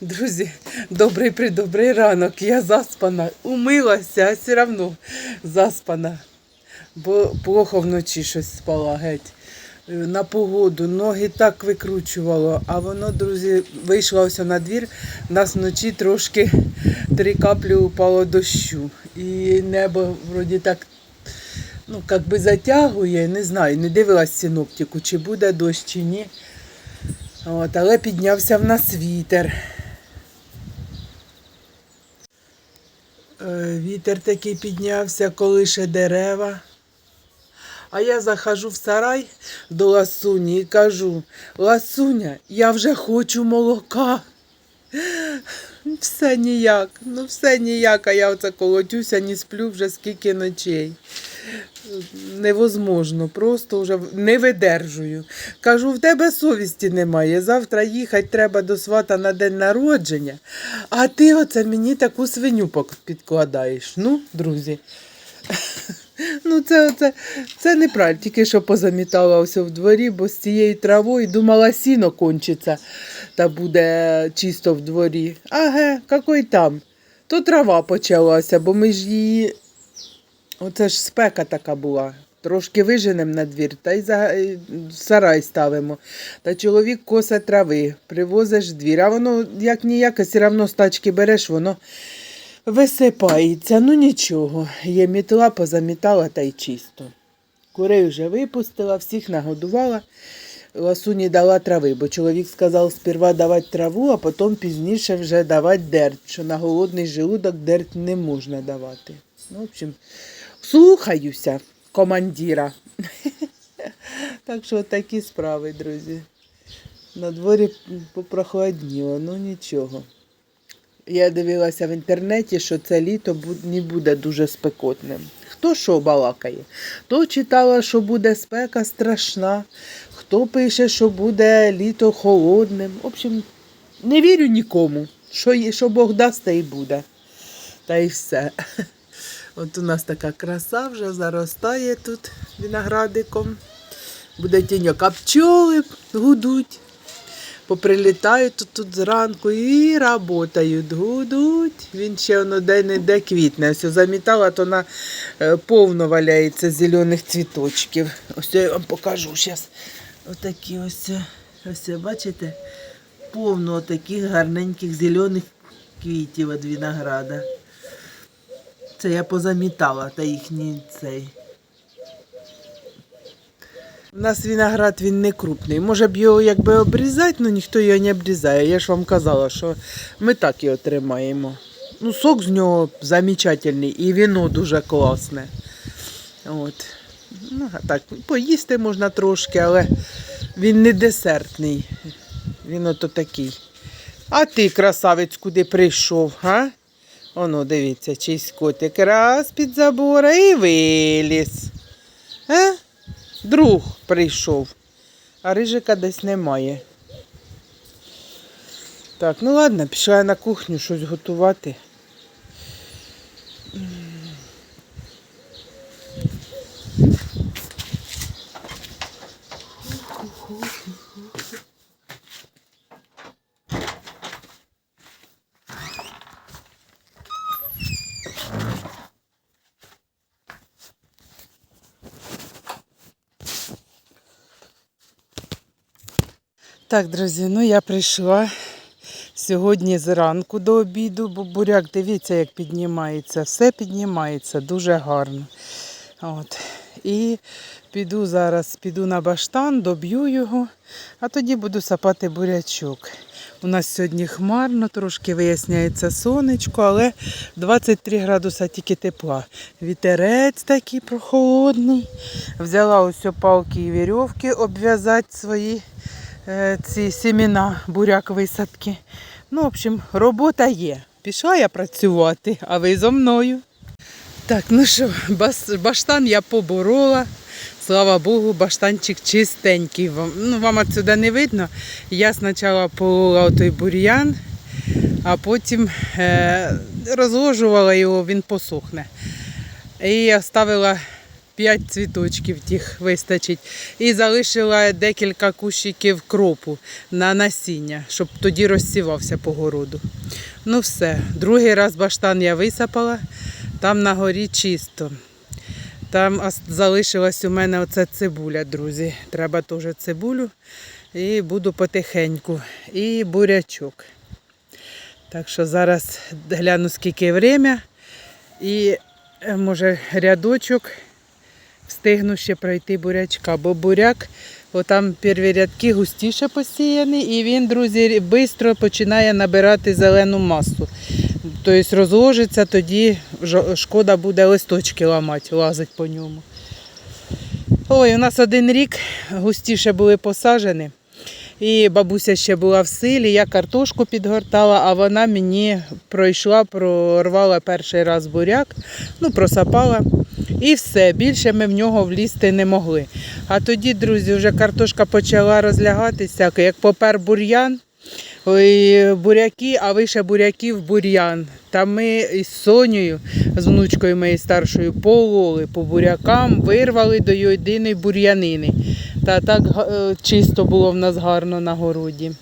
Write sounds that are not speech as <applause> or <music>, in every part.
Друзі, добрий придобрий ранок. Я заспана. Умилася, а все одно заспана. Бо плохо вночі щось спала геть. Е, На погоду, ноги так викручувало, а воно, друзі, вийшло ось на двір. Нас вночі трошки три каплі упало дощу. І небо вроді так ну, як би затягує, не знаю, не дивилась синоптику, чи буде дощ, чи ні. От, але піднявся в нас вітер. Вітер такий піднявся, колише дерева. А я захожу в сарай до ласуні і кажу, Ласуня, я вже хочу молока. Все ніяк, ну все ніяк, а я оце колотюся, не сплю вже скільки ночей. Невозможно, просто вже не видержую. Кажу, в тебе совісті немає. Завтра їхати треба до свата на день народження, а ти оце мені таку свиню підкладаєш. Ну, друзі. <laughs> Ну, це, це, це неправильно, тільки що позамітала ось в дворі, бо з цією травою думала, сіно кончиться та буде чисто в дворі. Аге, який там? То трава почалася, бо ми ж її. Оце ж спека така була. Трошки виженемо на двір та й за сарай ставимо. Та чоловік косе трави, привозиш двір, а воно як ніяке, все одно з тачки береш, воно висипається. Ну нічого, є мітла, позамітала та й чисто. Курей вже випустила, всіх нагодувала. Ласуні дала трави, бо чоловік сказав сперва давати траву, а потім пізніше вже давати дерть, що на голодний желудок дерть не можна давати. Ну, в общем, слухаюся командира. <laughs> Так що такі справи, друзі. На дворі попрохладніло, ну нічого. Я дивилася в інтернеті, що це літо не буде дуже спекотним. Хто що балакає? То читала, що буде спека страшна, хто пише, що буде літо холодним. В общем, не вірю нікому. Що, що Бог дасть, та й буде. Та й все. <laughs> От у нас така краса вже заростає тут виноградиком. Буде тіньок, а пчоли гудуть поприлітають тут, тут зранку і работають, гудуть. Він ще воно де-не-де квітне. Ось замітала, то на е, повно валяється зелених цвіточків. Ось я вам покажу зараз. Отакі ось, ось бачите, повно таких гарненьких зелених квітів від винограда. Це я позамітала та їхній цей. У нас виноград він не крупний. Може б його якби обрізати, але ніхто його не обрізає. Я ж вам казала, що ми так його тримаємо. Ну, сок з нього замечательний і вино дуже класне. От. Ну, а так, поїсти можна трошки, але він не десертний. Він ото такий. А ти, красавець, куди прийшов, га? Оно, дивіться, чийсь котик раз під забора і виліз. Е? Друг прийшов, а рижика десь немає. Так, ну ладно, пішла я на кухню щось готувати. Так, друзі, ну я прийшла сьогодні зранку до обіду, бо буряк, дивіться, як піднімається. Все піднімається дуже гарно. От. І піду зараз, піду на баштан, доб'ю його, а тоді буду сапати бурячок. У нас сьогодні хмарно, трошки виясняється сонечко, але 23 градуса тільки тепла. Вітерець такий прохолодний. Взяла ось палки і вірьовки обв'язати свої ці сімена буряк висадки. Ну, в общем, робота є. Пішла я працювати, а ви зо мною. Так, ну що, баштан я поборола. Слава Богу, баштанчик чистенький. Ну, вам отсюди не видно. Я спочатку полола той бур'ян, а потім е, розложувала його, він посохне. І я ставила 5 цвіточків тих вистачить. І залишила декілька кущиків кропу на насіння, щоб тоді розсівався по городу. Ну все, другий раз баштан я висапала, там на горі чисто. Там залишилась у мене оця цибуля, друзі. Треба теж цибулю. І буду потихеньку. І бурячок. Так що зараз гляну, скільки время. І е, може рядочок встигну ще пройти бурячка. Бо буряк, отам перві рядки густіше посіяні, і він, друзі, швидко починає набирати зелену масу. Тобто розложиться, тоді шкода буде листочки ламати, лазить по ньому. Ой, у нас один рік густіше були посаджені. І бабуся ще була в силі, я картошку підгортала, а вона мені пройшла, прорвала перший раз буряк, ну, просапала. І все, більше ми в нього влізти не могли. А тоді, друзі, вже картошка почала розлягатися, як попер бур'ян, ой, буряки, а вище буряків бур'ян. Та ми із Сонею, з внучкою моєю старшою, пололи по бурякам, вирвали до єдиної бур'янини. Та так е, чисто було в нас гарно на городі.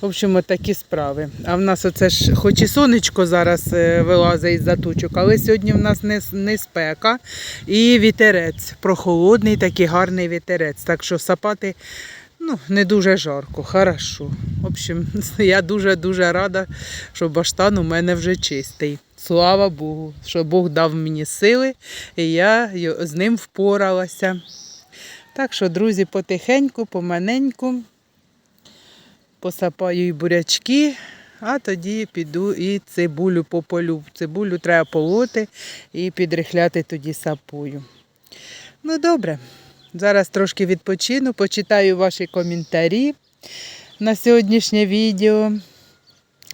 В общем, такі справи. А в нас оце ж, хоч і сонечко зараз е, вилазить із затучок, але сьогодні в нас не, не спека і вітерець. Прохолодний, такий гарний вітерець. Так що сапати ну, не дуже жарко, хорошо. В общем, <laughs> я дуже-дуже рада, що баштан у мене вже чистий. Слава Богу, що Бог дав мені сили, і я з ним впоралася. Так що, друзі, потихеньку, поманеньку посапаю і бурячки, а тоді піду і цибулю пополю. Цибулю треба полоти і підрихляти тоді сапою. Ну, добре. Зараз трошки відпочину, почитаю ваші коментарі на сьогоднішнє відео.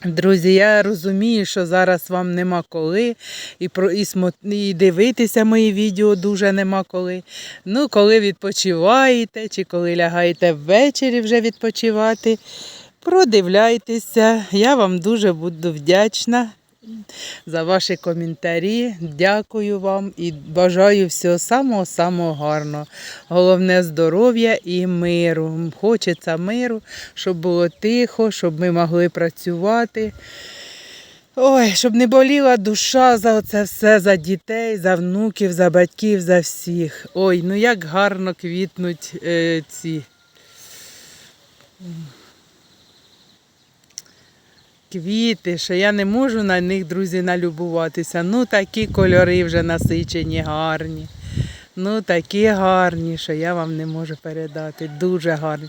Друзі, я розумію, що зараз вам нема коли, і, про, і, смо, і дивитися мої відео дуже нема коли. Ну, коли відпочиваєте, чи коли лягаєте ввечері вже відпочивати, продивляйтеся. Я вам дуже буду вдячна за ваші коментарі. Дякую вам і бажаю всього самого-самого гарного. Головне здоров'я і миру. Хочеться миру, щоб було тихо, щоб ми могли працювати. Ой, щоб не боліла душа за це все, за дітей, за внуків, за батьків, за всіх. Ой, ну як гарно квітнуть е, ці. Квіти, що я не можу на них, друзі, налюбуватися. Ну, такі кольори вже насичені, гарні. Ну, такі гарні, що я вам не можу передати. Дуже гарні.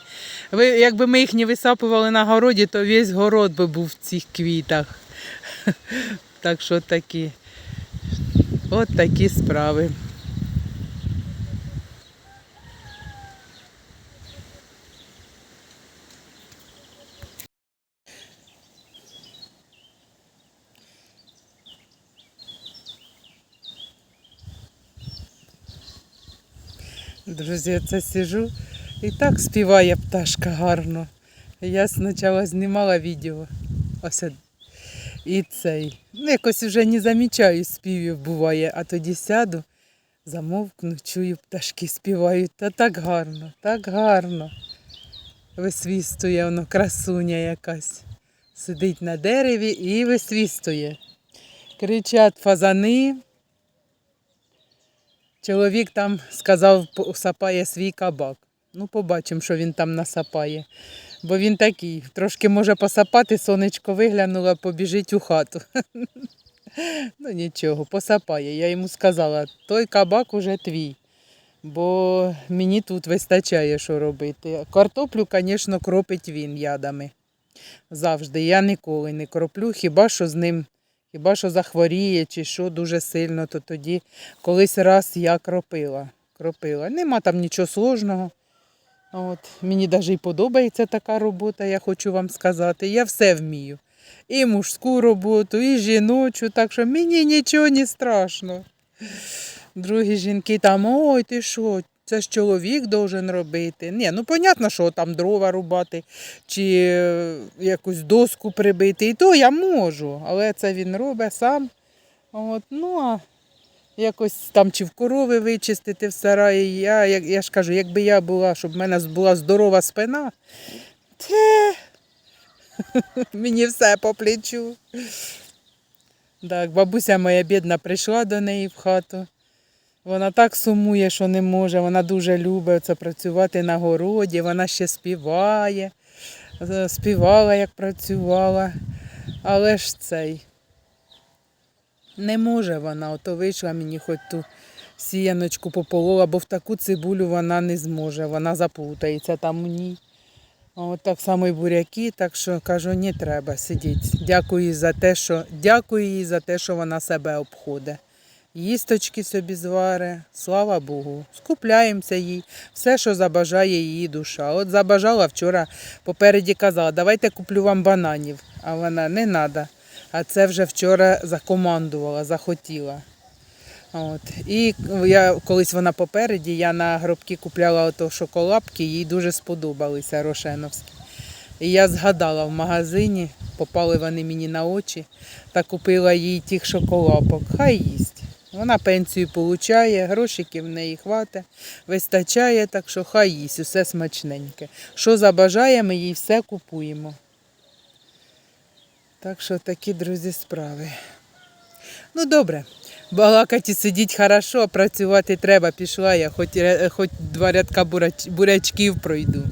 Ви, якби ми їх не висапували на городі, то весь город би був в цих квітах. <laughs> Так що такі. От такі справи. Друзі, це сижу і так співає пташка гарно. Я спочатку знімала відео. Ось і цей. Ну, якось вже не замічаю співів буває, а тоді сяду, замовкну, чую, пташки співають. Та так гарно, так гарно. Висвістує воно, красуня якась. Сидить на дереві і висвістує. Кричать фазани. Чоловік там сказав, сапає свій кабак. Ну, побачимо, що він там насапає. Бо він такий, трошки може посапати, сонечко виглянуло, побіжить у хату. <laughs> Ну нічого, посапає. Я йому сказала, той кабак уже твій, бо мені тут вистачає, що робити. Картоплю, звісно, кропить він ядами. Завжди. Я ніколи не кроплю, хіба що з ним, хіба що захворіє чи що дуже сильно, то тоді колись раз я кропила. кропила. Нема там нічого сложного. От, мені навіть і подобається така робота, я хочу вам сказати. Я все вмію. І мужську роботу, і жіночу, так що мені нічого не страшно. Другі жінки там, ой, ти що, це ж чоловік должен робити. Ні, ну понятно, що там дрова рубати чи е, якусь доску прибити. І то я можу, але це він робить сам. От, ну, а якось там чи в корови вичистити в сараї. Я, я, я ж кажу, якби я була, щоб в мене була здорова спина, те <laughs> мені все по плечу. Так, бабуся моя бідна прийшла до неї в хату. Вона так сумує, що не може. Вона дуже любить це працювати на городі. Вона ще співає, Е, співала, як працювала. Але ж цей не може вона. Ото вийшла мені хоч ту сіяночку пополола, бо в таку цибулю вона не зможе. Вона заплутається там у ній. От так само і буряки, так що кажу, не треба сидіть. Дякую їй за те, що дякую їй за те, що вона себе обходить. Їсточки собі зваре, слава Богу. Скупляємося їй, все, що забажає її душа. От забажала вчора попереді казала, давайте куплю вам бананів. А вона не треба. А це вже вчора закомандувала, захотіла. От. І я, колись вона попереді, я на гробки купляла ото шоколадки, їй дуже сподобалися рошеновські. І я згадала в магазині, попали вони мені на очі, та купила їй тих шоколадок. Хай їсть. Вона пенсію получає, грошиків в неї хватить, вистачає, так що хай їсть, усе смачненьке. Що забажає, ми їй все купуємо. Так що такі, друзі, справи. Ну добре, балакати сидіть хорошо, працювати треба. Пішла я, хоч, хоч два рядка бурячків пройду.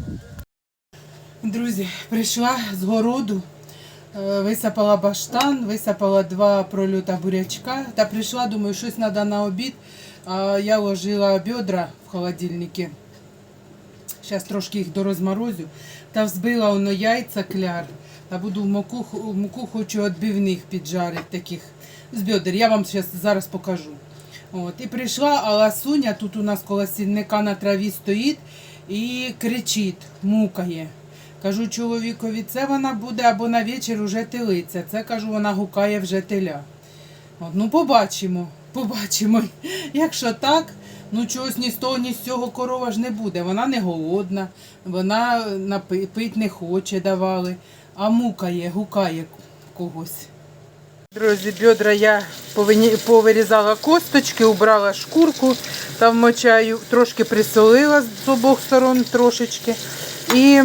Друзі, прийшла з городу, е, висипала баштан, висипала два прольота бурячка та прийшла, думаю, щось треба на обід. Я ложила бедра в холодильнику. Зараз трошки їх дорозморозю. Та взбила воно яйця кляр. Та буду в муку, муку хочу відбивних піджарити таких з бедер. Я вам щас, зараз покажу. От. І прийшла, а ласуня тут у нас коло сінника на траві стоїть і кричить, мукає. Кажу чоловікові, це вона буде або на вечір уже телиця. Це кажу, вона гукає вже теля. От, ну побачимо, побачимо. <laughs> Якщо так, ну чогось ні з того, ні з цього корова ж не буде. Вона не голодна, вона пить не хоче, давали, а мукає, гукає когось. Друзі, бедра я повирізала косточки, убрала шкурку та вмочаю, трошки присолила з обох сторон трошечки. І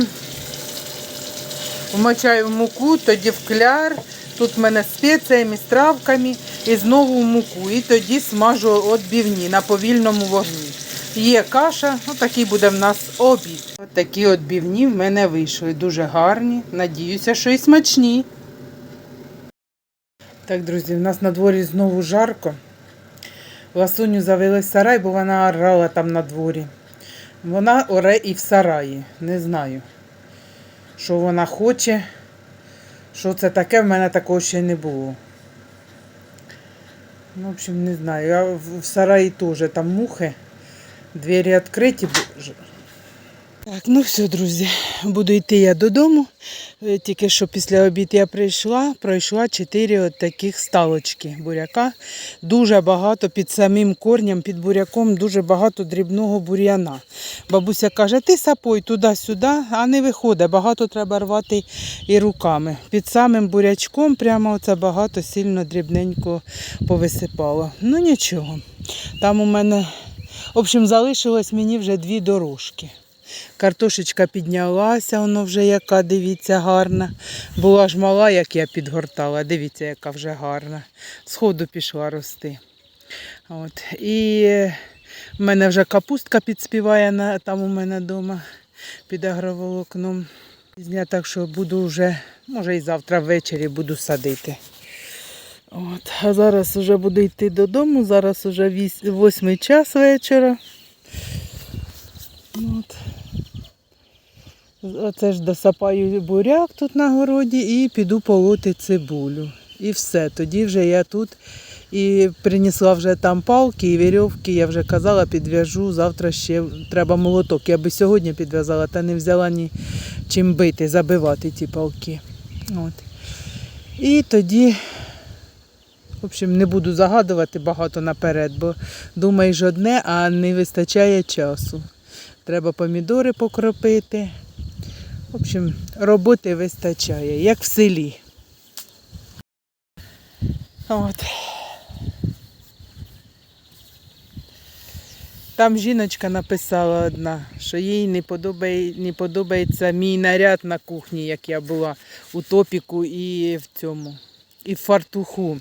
вмочаю в муку, тоді в кляр. Тут в мене спеціями, з травками і знову в муку. І тоді смажу відбивні на повільному вогні. Є каша, отакий буде в нас обід. От такі відбивні в мене вийшли. Дуже гарні. Надіюся, що і смачні. Так, друзі, в нас на дворі знову жарко. Ласуню завели в сарай, бо вона орала там на дворі. Вона оре і в сараї. Не знаю, що вона хоче. Що це таке, в мене такого ще не було. Ну, в общем, не знаю. Я в сараї теж там мухи. Двері відкриті. Так, ну все, друзі, буду йти я додому. Е, Тільки що після обід я прийшла, пройшла 4 от таких сталочки буряка. Дуже багато під самим корнем, під буряком, дуже багато дрібного бур'яна. Бабуся каже, ти сапой туди-сюди, а не виходить. Багато треба рвати і руками. Під самим бурячком прямо оце багато сильно дрібненько повисипало. Ну нічого. Там у мене, в общем, залишилось мені вже дві дорожки. Картошечка піднялася, воно вже яка, дивіться, гарна. Була ж мала, як я підгортала, дивіться, яка вже гарна. Сходу пішла рости. От. І в мене вже капустка підспіває на, там у мене вдома під агроволокном. Так що буду вже, може і завтра ввечері буду садити. От. А зараз вже буду йти додому, зараз вже восьмий час вечора. От. Оце ж досапаю буряк тут на городі і піду полоти цибулю. І все. Тоді вже я тут і принесла вже там палки і вірьовки. Я вже казала, підв'яжу. Завтра ще треба молоток. Я би сьогодні підв'язала, та не взяла ні чим бити, забивати ті палки. От. І тоді, в общем, не буду загадувати багато наперед, бо думаєш одне, а не вистачає часу. Треба помідори покропити. В общем, роботи вистачає, як в селі. От. Там жіночка написала одна, що їй не, подобає, не подобається мій наряд на кухні, як я була у топіку і в цьому, і в фартуху.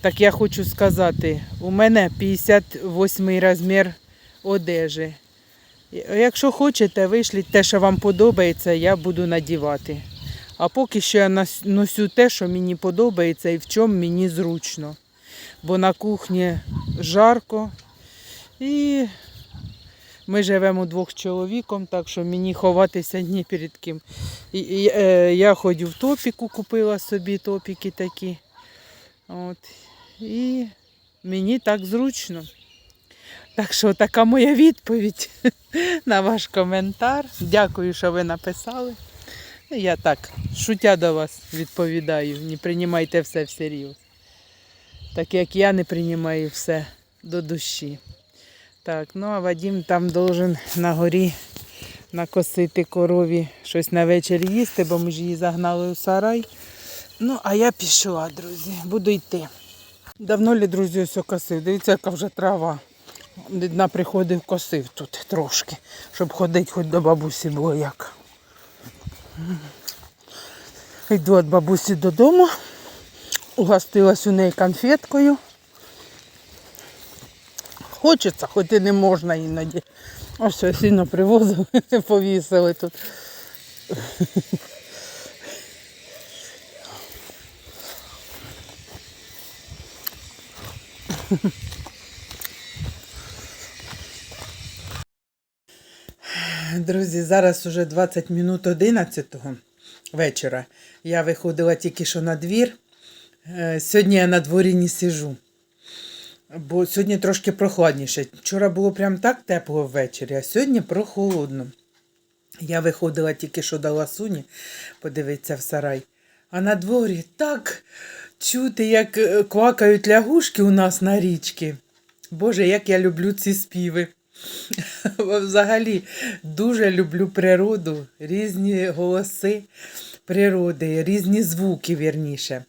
Так я хочу сказати, у мене 58 розмір одежі. Якщо хочете, вишліть те, що вам подобається, я буду надівати. А поки що я носю те, що мені подобається і в чому мені зручно. Бо на кухні жарко і ми живемо двох чоловіком, так що мені ховатися ні перед ким. І, і, е, я ходю в топіку, купила собі топіки такі. От. І мені так зручно. Так що така моя відповідь <laughs> на ваш коментар. Дякую, що ви написали. Я так, шутя до вас відповідаю. Не приймайте все всерйоз. Так як я не приймаю все до душі. Так, ну а Вадим там должен на горі накосити корові щось на вечір їсти, бо ми ж її загнали у сарай. Ну, а я пішла, друзі, буду йти. Давно лі, друзі, ось косив. Дивіться, яка вже трава. Дідна приходив, косив тут трошки, щоб ходити хоч до бабусі було як. Йду від бабусі додому, угостилась у неї конфеткою. Хочеться, хоч і не можна іноді. Ось я сильно привозив, <laughs> повісили тут. <laughs> Друзі, зараз уже 20 минут 11 вечора. Я виходила тільки що на двір. Е, Сьогодні я на дворі не сижу. Бо сьогодні трошки прохладніше. Вчора було прям так тепло ввечері, а сьогодні прохолодно. Я виходила тільки що до ласуні, подивитися в сарай. А на дворі так чути, як е, квакають лягушки у нас на річці. Боже, як я люблю ці співи. <laughs> Взагалі дуже люблю природу, різні голоси природи, різні звуки, вірніше.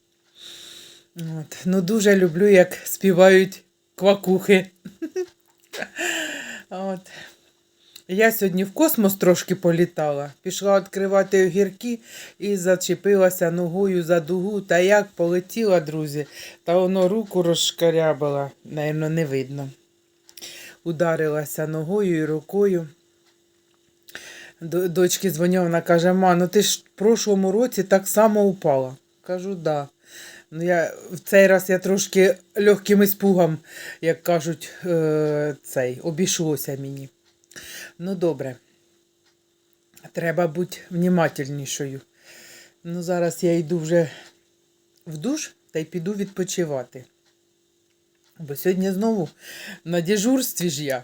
От. Ну, дуже люблю, як співають квакухи. <laughs> От. Я сьогодні в космос трошки політала. Пішла відкривати огірки і зачепилася ногою за дугу. Та як полетіла, друзі, та воно руку розшкарябала, Наверно, не видно. Ударилася ногою і рукою. Дочки дзвонила, вона каже, ма, ну ти ж в прошлому році так само упала. Кажу, да. Ну, я, в цей раз я трошки легким іспугом, як кажуть, е, цей, обійшлося мені. Ну, добре. Треба бути внімательнішою. Ну, зараз я йду вже в душ та й піду відпочивати. Бо сьогодні знову на дежурстві ж я.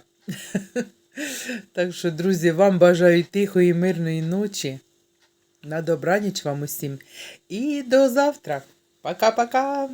Так що, друзі, вам бажаю тихої, мирної ночі. На добраніч вам усім. І до завтра. Пока-пока.